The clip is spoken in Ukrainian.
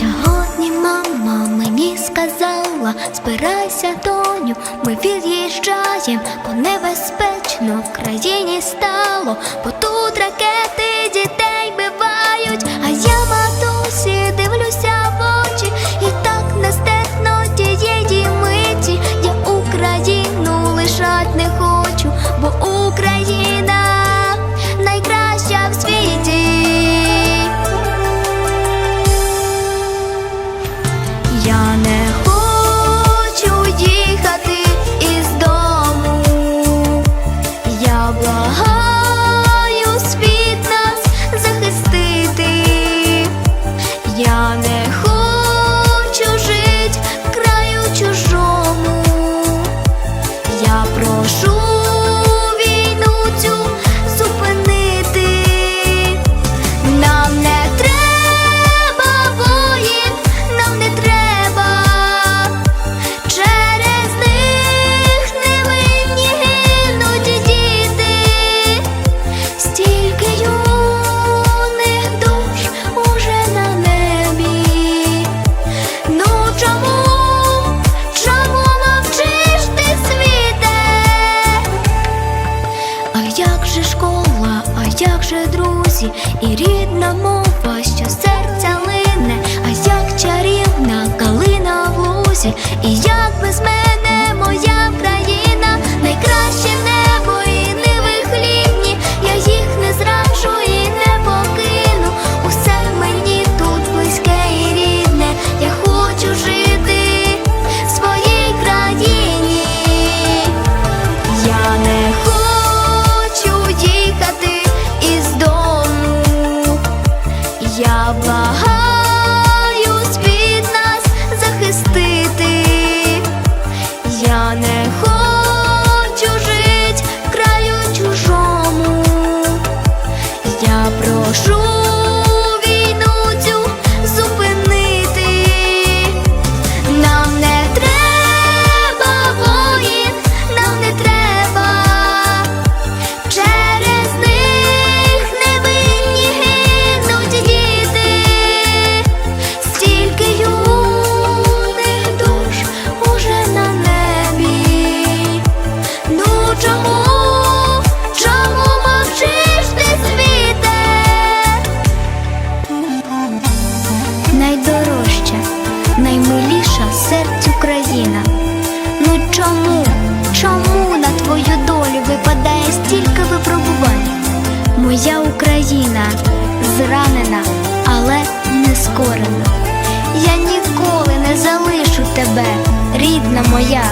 Сьогодні мама мені сказала, збирайся, доню, ми від'їжджаєм, бо небезпечно в країні стало, бо тут благаю світ нас захистити, я не хочу жить в краю чужому, я прошу. як же друзі, і рідна мова, що серця. Ну чому, чому на твою долю випадає стільки випробувань? Моя Україна зранена, але не скорена. Я ніколи не залишу тебе, рідна моя.